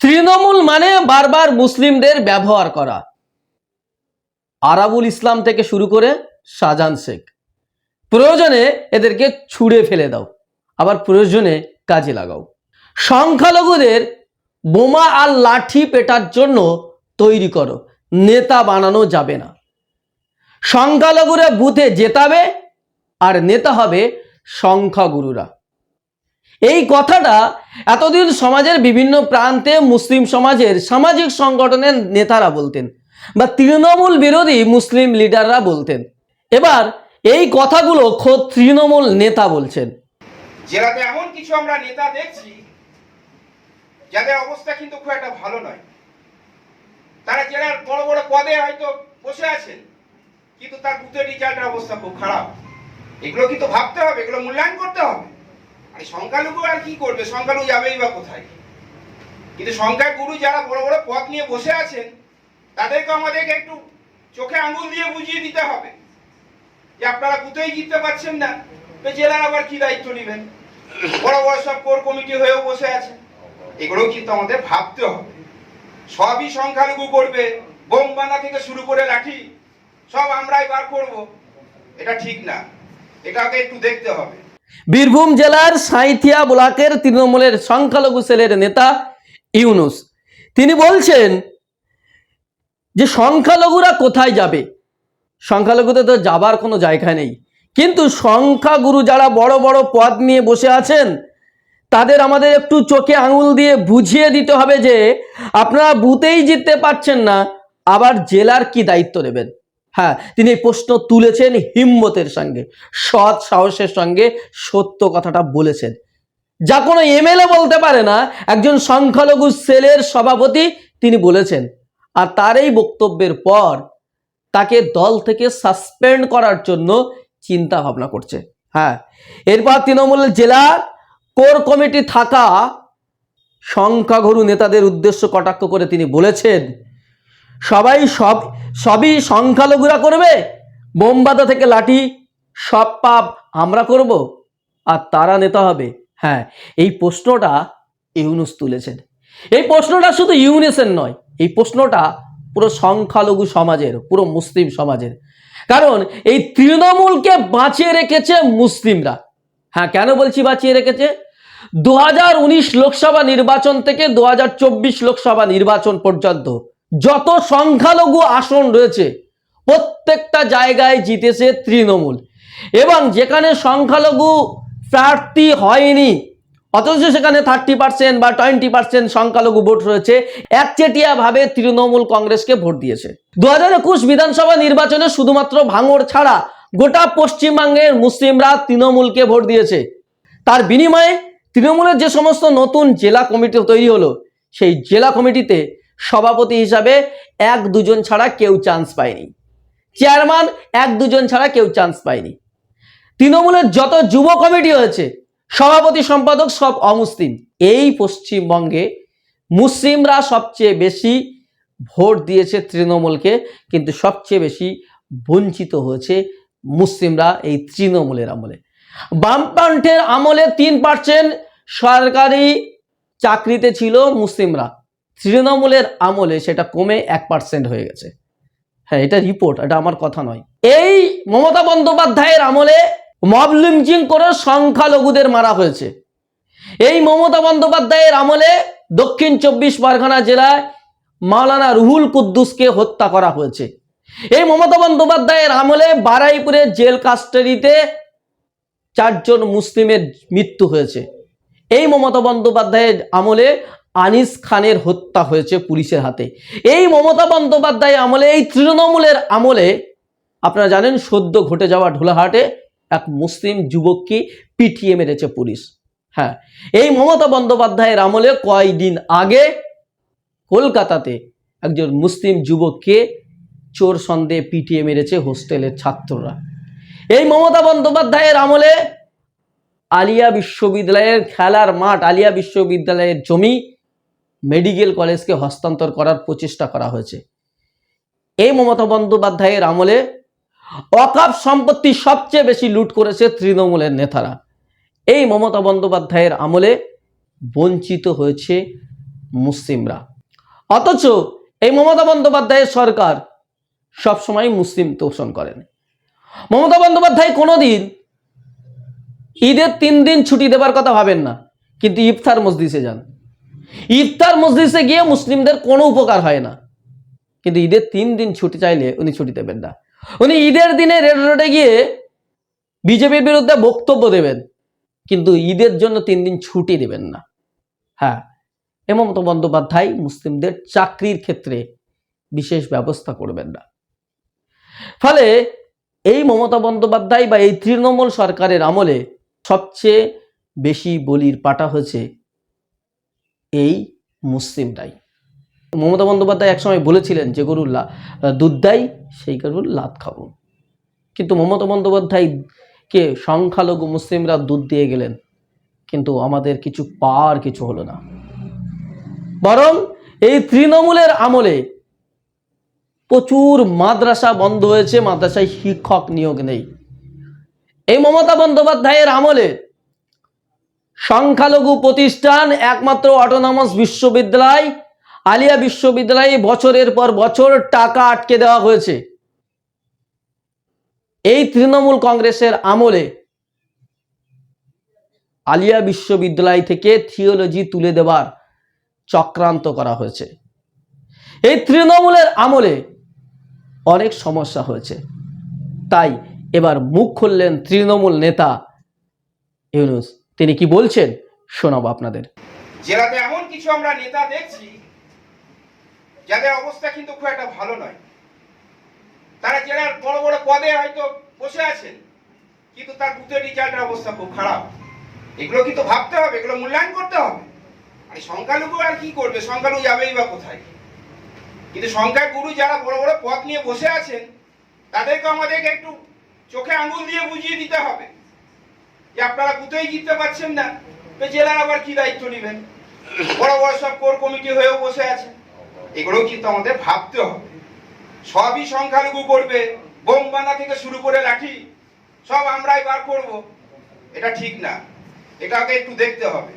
তৃণমূল মানে বারবার মুসলিমদের ব্যবহার করা। আরাবুল ইসলাম থেকে শুরু করে শাহজাহান শেখ। প্রয়োজনে এদেরকে ছুঁড়ে ফেলে দাও, আবার প্রয়োজনে কাজে লাগাও। সংখ্যালঘুদের বোমা আর লাঠি পেটার জন্য তৈরি করো, নেতা বানানো যাবে না। সংখ্যালঘুরা বুথে জেতাবে, আর নেতা হবে সংখ্যাগুরুরা। এই কথাটা এতদিন সমাজের বিভিন্ন প্রান্তে মুসলিম সমাজের সামাজিক সংগঠনের নেতারা বলতেন বা তৃণমূল বিরোধী মুসলিম লিডাররা বলতেন। এবার এই কথাগুলো খোদ তৃণমূল নেতা বলছেন। জেলাতে এমন কিছু আমরা নেতা দেখছি, যাদের অবস্থা কিন্তু খুব একটা ভালো নয়। তারা জেলার বড় বড় পদে হয়তো বসে আছেন, কিন্তু তার বুথের রিজাল্টের অবস্থা খুব খারাপ। এগুলো কিন্তু ভাবতে হবে, এগুলো মূল্যায়ন করতে হবে। সংখ্যালঘু আর কি করবে? সংখ্যালঘু যাবেই বা কোথায়? কিন্তু সংখ্যাগুরু যারা বড় বড় পদ নিয়ে বসে আছেন, তাদেরকে আমাদেরকে একটু চোখে আঙুল দিয়ে বুঝিয়ে দিতে হবে। যে আপনারা বুথেই জিততে পারছেন না, তো জেলার আবার কি দায়িত্ব নেবেন? বড় বড় সব কোর কমিটি হয়েও বসে আছে। এগুলো কিন্তু আমাদের ভাবতে হবে। সবই সংখ্যালঘু করবে, বোম বানা থেকে শুরু করে লাঠি, সব আমরাই বার করব। এটা ঠিক না। এটাকে একটু দেখতে হবে। বীরভূম জেলার সাঁইথিয়া ব্লকের তৃণমূলের সংখ্যালঘু সেলের নেতা ইউনুস। তিনি বলছেন যে সংখ্যালঘুরা কোথায় যাবে? সংখ্যালঘুদের তো যাবার কোনো জায়গা নেই। কিন্তু সংখ্যাগুরু যারা বড় বড় পদ নিয়ে বসে আছেন, তাদের আমাদের একটু চোখে আঙুল দিয়ে বুঝিয়ে দিতে হবে যে আপনারা বুথেই জিততে পারছেন না, আবার জেলার কি দায়িত্ব নেবেন? হ্যাঁ তিনি এই প্রশ্ন তুলেছেন হিম্মতের সঙ্গে, সৎ সাহসের সঙ্গে সত্য কথাটা বলেছেন। যা কোনো এমএলএ বলতে পারে না, একজন সংখ্যালঘু সেলের সভাপতি তিনি বলেছেন। আর তার এই বক্তব্যের পর তাকে দল থেকে সাসপেন্ড করার জন্য চিন্তা ভাবনা করছে। হ্যাঁ এরপর তৃণমূলের জেলা কোর কমিটি থাকা সংখ্যাগুরু নেতাদের উদ্দেশ্য কটাক্ষ করে তিনি বলেছেন সবাই সব, সবই সংখ্যালঘুরা করবে? বোমবাদা থেকে লাঠি, সব পাপ আমরা করব? আর তারা নেতা হবে। হ্যাঁ এই প্রশ্নটা ইউনুস তুলেছেন। এই প্রশ্নটা শুধু ইউনুসের নয়, এই প্রশ্নটা পুরো সংখ্যালঘু সমাজের, পুরো মুসলিম সমাজের। কারণ এই তৃণমূলকে বাঁচিয়ে রেখেছে মুসলিমরা। হ্যাঁ কেন বলছি বাঁচিয়ে রেখেছে? দু হাজার উনিশ লোকসভা নির্বাচন থেকে দু হাজার চব্বিশ লোকসভা নির্বাচন পর্যন্ত যত সংখ্যালঘু আসন রয়েছে, প্রত্যেকটা জায়গায় জিতেছে তৃণমূল। এবং যেখানে সংখ্যালঘু প্রার্থী হয়নি, অথচ সেখানে থার্টি পার্সেন্ট বা টোয়েন্টি পার্সেন্ট সংখ্যালঘু ভোট রয়েছে একচেটিয়া ভাবে তৃণমূল কংগ্রেসকে ভোট দিয়েছে। দু হাজার একুশ বিধানসভা নির্বাচনে শুধুমাত্র ভাঙড় ছাড়া গোটা পশ্চিমবঙ্গের মুসলিমরা তৃণমূলকে ভোট দিয়েছে। তার বিনিময়ে তৃণমূলের যে সমস্ত নতুন জেলা কমিটি তৈরি হলো, সেই জেলা কমিটিতে সভাপতি হিসাবে এক দুজন ছাড়া কেউ চান্স পায়নি। চেয়ারম্যান এক দুজন ছাড়া কেউ চান্স পায়নি। তৃণমূলের যত যুব কমিটি হয়েছে, সভাপতি সম্পাদক সব অমুসলিম। এই পশ্চিমবঙ্গে মুসলিমরা সবচেয়ে বেশি ভোট দিয়েছে তৃণমূলকে, কিন্তু সবচেয়ে বেশি বঞ্চিত হয়েছে মুসলিমরা এই তৃণমূলের আমলে। বামপান্থের আমলে তিন পার্সেন্ট সরকারি চাকরিতে ছিল মুসলিমরা। তৃণমূলের আমলে সেটা কমে এক পার্সেন্ট হয়ে গেছে। হ্যাঁ এটা রিপোর্ট এটা আমার কথা নয়। এই মমতা বন্দ্যোপাধ্যায়ের আমলে মব লিঞ্চিং করে সংখ্যালঘুদের মারা হয়েছে। এই মমতা বন্দ্যোপাধ্যায়ের আমলে দক্ষিণ চব্বিশ পরগনা জেলায় মাওলানা রুহুল কুদ্দুসকে হত্যা করা হয়েছে। এই মমতা বন্দ্যোপাধ্যায়ের আমলে বারাইপুরে জেল কাস্টাডিতে চারজন মুসলিমের মৃত্যু হয়েছে। এই মমতা বন্দ্যোপাধ্যায়ের আমলে আনিস খানের হত্যা হয়েছে পুলিশের হাতে। এই মমতা বন্দ্যোপাধ্যায় আমলে, এই তৃণমূলের আমলে, আপনারা জানেন সদ্য ঘটে যাওয়া ঢোলাহাটে এক মুসলিম যুবককে পিটিয়ে মেরেছে পুলিশ। হ্যাঁ এই মমতা বন্দ্যোপাধ্যায়ের আমলে কয়েকদিন আগে কলকাতাতে একজন মুসলিম যুবককে চোর সন্দেহে পিটিয়ে মেরেছে হোস্টেলের ছাত্ররা। এই মমতা বন্দ্যোপাধ্যায়ের আমলে আলিয়া বিশ্ববিদ্যালয়ের খেলার মাঠ, আলিয়া বিশ্ববিদ্যালয়ের জমি মেডিকেল কলেজকে হস্তান্তর করার প্রচেষ্টা করা হয়েছে। এই মমতা বন্দ্যোপাধ্যায়ের আমলে অকাপ সম্পত্তি সবচেয়ে বেশি লুট করেছে তৃণমূলের নেতারা। এই মমতা বন্দ্যোপাধ্যায়ের আমলে বঞ্চিত হয়েছে মুসলিমরা। অথচ এই মমতা বন্দ্যোপাধ্যায়ের সরকার সবসময় মুসলিম তোষণ করেন। মমতা বন্দ্যোপাধ্যায় কোনোদিন ঈদের তিন দিন ছুটি দেবার কথা ভাবেন না, কিন্তু ইফতার মসজিদে যান। ইফতার মসজিদে গিয়ে মুসলিমদের কোনো উপকার হয় না। কিন্তু ঈদের তিন দিন ছুটি চাইলে উনি ছুটি দেবেন না। উনি ঈদের দিনে রেড রোডে গিয়ে বিজেপির বিরুদ্ধে বক্তব্য দেবেন, কিন্তু ঈদের জন্য তিন দিন ছুটি দেবেন না। হ্যাঁ হেমন্ত বন্দ্যোপাধ্যায় মুসলিমদের চাকরির ক্ষেত্রে বিশেষ ব্যবস্থা করবেন না। ফলে এই মমতা বন্দ্যোপাধ্যায় বা এই তৃণমূল সরকারের আমলে সবচেয়ে বেশি বলির পাটা হয়েছে এই মুসলিমরাই মমতা বন্দ্যোপাধ্যায় একসময় বলেছিলেন যে, গরুর দুধ দেয়, সেই গরুর লাত খাব। কিন্তু মমতা বন্দ্যোপাধ্যায়কে সংখ্যালঘু মুসলিমরা দুধ দিয়ে গেলেন, কিন্তু আমাদের কিছু পার কিছু হলো না। বরং এই তৃণমূলের আমলে প্রচুর মাদ্রাসা বন্ধ হয়েছে, মাদ্রাসায় শিক্ষক নিয়োগ নেই। এই মমতা বন্দ্যোপাধ্যায়ের আমলে সংখ্যালঘু প্রতিষ্ঠান একমাত্র অটোনমাস বিশ্ববিদ্যালয়। আলিয়া বিশ্ববিদ্যালয়ে বছরের পর বছর টাকা আটকে দেওয়া হয়েছে। এই তৃণমূল কংগ্রেসের আমলে আলিয়া বিশ্ববিদ্যালয় থেকে থিওলজি তুলে দেবার চক্রান্ত করা হয়েছে। এই তৃণমূলের আমলে অনেক সমস্যা হয়েছে। তাই এবার মুখ খুললেন তৃণমূল নেতা ইউনুস। তিনি কি বলছেন? শোনাবো আপনাদের। জেলাতে এমন কিছু আমরা নেতা দেখছি, যাদের অবস্থা কিন্তু খুব একটা ভালো নয়। তারা জেলার বড় বড় পদে হয়তো বসে আছেন, কিন্তু তার বুথের রেজাল্টের অবস্থা খুব খারাপ। এগুলো কিন্তু ভাবতে হবে, এগুলো মূল্যায়ন করতে হবে। আর সংখ্যালঘু আর কি করবে? সংখ্যালঘু যাবেই বা কোথায়? কিন্তু সংখ্যাগুরু যারা বড় বড় পদ নিয়ে বসে আছেন, তাদেরকে আমাদেরকে একটু চোখে আঙুল দিয়ে বুঝিয়ে দিতে হবে। যে আপনারা কোথায় জিততে পারছেন না, তো জেলার আবার কি দায়িত্ব নেবেন? বড় বড় সব কোর কমিটি হয়েও বসে আছে। এগুলো কিন্তু আমাদের ভাবতে হবে। সবই সংখ্যালঘু করবে, বোম থেকে শুরু করে লাঠি, সব আমরাই বার করব। এটা ঠিক না। এটাকে একটু দেখতে হবে।